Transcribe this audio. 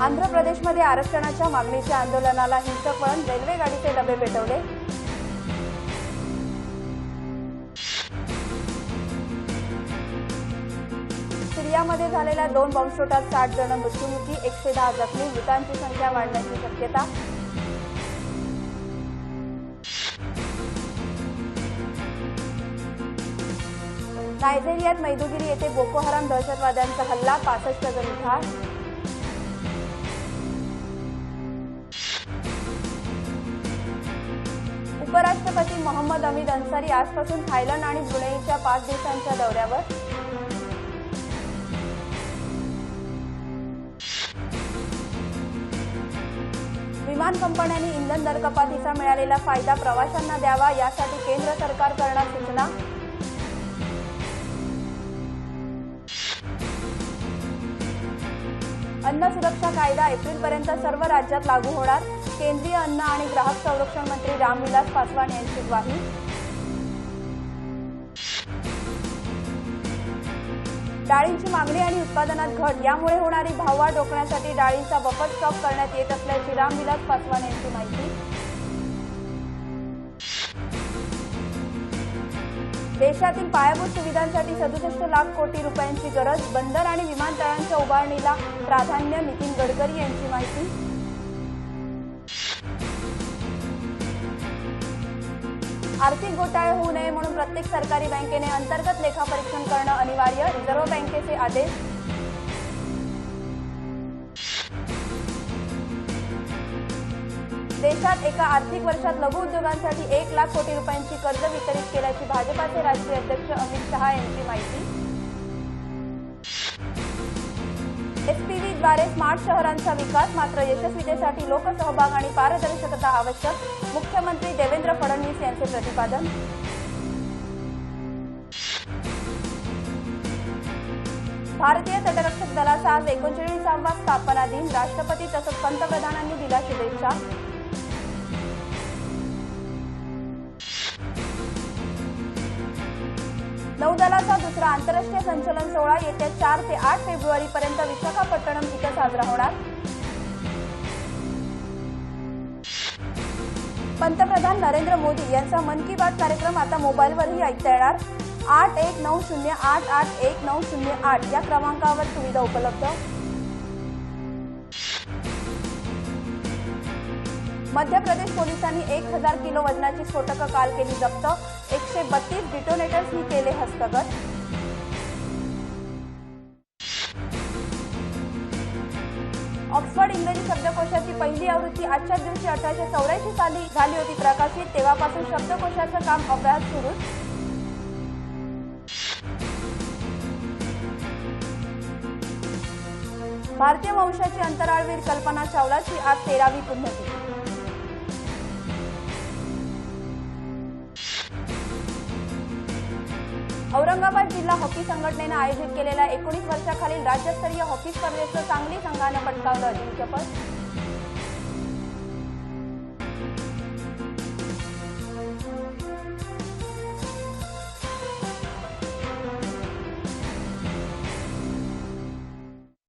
आंध्र प्रदेशमध्ये आरक्षणाच्या मागणीच्या आंदोलनाला हिंसक वळण रेल्वे गाडीचे डबे पेटवले. सिरियामध्ये झालेल्या दोन बॉम्बस्फोटात साठ जण मृत्युमुखी एकशे दहा जखमी मृतांची संख्या वाढण्याची शक्यता. नायजेरियात मैदुगिरी येथे बोको हराम दहशतवाद्यांचा हल्ला पासष्ट जण ठार. उपराष्ट्रपती मोहम्मद अमीद अन्सारी आजपासून थायलंड आणि ब्रुनेईच्या पाच दिवसांच्या दौऱ्यावर. विमान कंपन्यांनी इंधन दर कपातीचा मिळालेला फायदा प्रवाशांना द्यावा यासाठी केंद्र सरकार करणार सूचना. अन्न सुरक्षा कायदा एप्रिलपर्यंत सर्व राज्यात लागू होणार. केंद्रीय अन्न आणि ग्राहक संरक्षण मंत्री रामविलास पासवान यांची ग्वाही. डाळींची मागणी आणि उत्पादनात घट यामुळे होणारी भाववाढ रोखण्यासाठी डाळींचा बफर स्टॉक करण्यात येत असल्याची रामविलास पासवान यांची माहिती. देशातील पायाभूत सुविधांसाठी सदुसष्ट लाख कोटी रुपयांची गरज बंदर आणि विमानतळांच्या उभारणीला प्राधान्य नितीन गडकरी यांची माहिती. आर्थिक घोटाळे होऊ नये म्हणून प्रत्येक सरकारी बँकेने अंतर्गत लेखापरीक्षण करणं अनिवार्य. रिझर्व्ह बँकेचे आदेश देशात एका आर्थिक वर्षात लघु उद्योगांसाठी एक लाख कोटी रुपयांची कर्ज वितरित केल्याची भाजपाचे राष्ट्रीय अध्यक्ष अमित शहा यांची माहिती. एसपीव्हीद्वारे स्मार्ट शहरांचा विकास मात्र यशस्वीतेसाठी लोकसहभाग आणि पारदर्शकता आवश्यक मुख्यमंत्री देवेंद्र फडणवीस यांचे प्रतिपादन. भारतीय तटरक्षक दलाचा आज एकोणचाळीसावा स्थापना दिन. राष्ट्रपती तसंच पंतप्रधानांनी दिला शुभेच्छा. नौदलाचा दुसरा आंतरराष्ट्रीय संचलन सोहळा येत्या चार ते आठ फेब्रुवारी पर्यंत विशाखापट्टणम इथं साजरा होणार. पंतप्रधान नरेंद्र मोदी यांचा मन की बात कार्यक्रम आता मोबाईलवरही ऐकता येणार. आठ एक नऊ शून्य आठ आठ एक नऊ शून्य आठ या क्रमांकावर सुविधा उपलब्ध. मध्य प्रदेश पोलिसांनी एक हजार किलो वजनाची स्फोटकं काल केली जप्त. एकशे बत्तीस डिटोनेटर्सनी केले हस्तगत। ऑक्सफर्ड इंग्रजी शब्दकोशाची पहिली आवृत्ती आजच्याच दिवशी अठराशे चौऱ्याऐंशी साली झाली होती. प्रकाशित तेव्हापासून शब्दकोशाचं काम अभ्यास सुरू. भारतीय वंशाची अंतराळवीर कल्पना चावलाची आज तेरावी पुण्यतिथी. औरंगाबाद जिल्हा हॉकी संघटनेनं आयोजित केलेल्या एकोणीस वर्षाखालील राज्यस्तरीय हॉकी स्पर्धेचं सांगली संघानं पटकावलं अजिंक्यपद